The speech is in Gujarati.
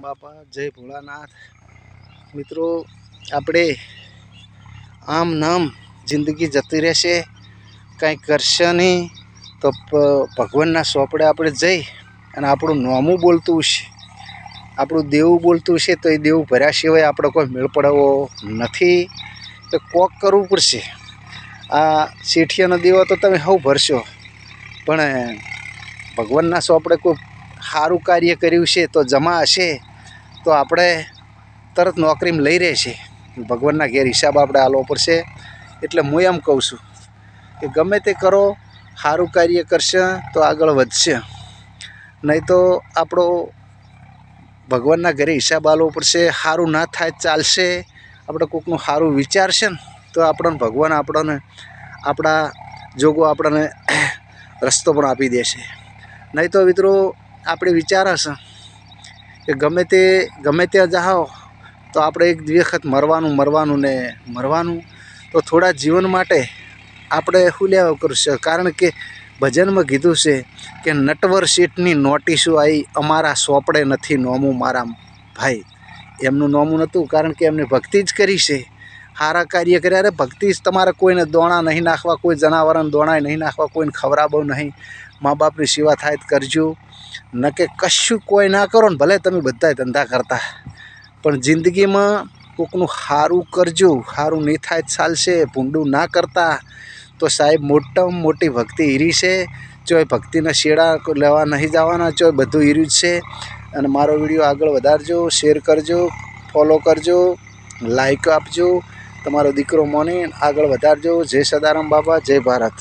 બાપા, જય ભોળાનાથ. મિત્રો, આપણે આમ નામ જિંદગી જતી રહેશે, કાંઈ કરશે નહીં, તો ભગવાનના સોપડે આપણે જઈ અને આપણું નોમું બોલતું છે આપણું દેવું બોલતું છે તો એ દેવું ભર્યા સિવાય આપણે કોઈ મેળ પડવો નથી. તો કોક કરવું પડશે. આ શેઠિયાનો દેવો તો તમે હવ ભરશો. પણ ભગવાનના સોપડે કોઈ સારું કાર્ય કર્યું છે, તો જમા હશે. તો આપણે તરત નોકરીમાં લઈ રહેશે ભગવાનના ઘેર હિસાબ આપણે આલવો પડશે. એટલે હું એમ કહું છું કે ગમે તે કરો, સારું કાર્ય કરશે તો આગળ વધશે. નહીં તો આપણો ભગવાનના ઘરે હિસાબ આલવો પડશે. સારું ના થાય ચાલશે. આપણે કોકનું સારું વિચારશે ને તો આપણને ભગવાન આપણને આપણા જોગો આપણને રસ્તો પણ આપી દેશે. નહીં તો મિત્રો, આપણે વિચાર હશે. કે ગમે તે, ગમે ત્યાં જાઓ, તો આપણે એક વખત મરવાનું મરવાનું ને મરવાનું. તો થોડા જીવન માટે આપણે શું લેવા કરશે? કારણ કે ભજનમાં કીધું છે કે નટવર શેઠની નોટિસો આવી અમારા સોપડે નથી નોમું મારા ભાઈ. એમનું નોમું નહોતું, કારણ કે એમને ભક્તિ જ કરી છે. સારા કાર્ય કર્યા અરે ભક્તિ જ તમારે કોઈને દોણા નહીં નાખવા, કોઈ જનાવરને દોણાય નહીં નાખવા, કોઈને ખવડાવો નહીં. મા બાપની સેવા થાય જ કરજો. ન કે કશું કોઈ ના કરો ને ભલે તમે બધાય ધંધા કરતા. પણ જિંદગીમાં કોકનું સારું કરજો. સારું નહીં થાય ચાલશે. ભૂંડું ના કરતા. તો સાહેબ મોટામાં મોટી ભક્તિ હીરી છે. ચોય ભક્તિના શેડા લેવા નહીં જવાના, ચોય બધું હીર્યું જ છે. અને મારો વીડિયો આગળ વધારજો, શેર કરજો, ફોલો કરજો, લાઈક આપજો. તમારો દીકરો મોની આગળ વધારજો. જય સદારામ બાબા જય ભારત.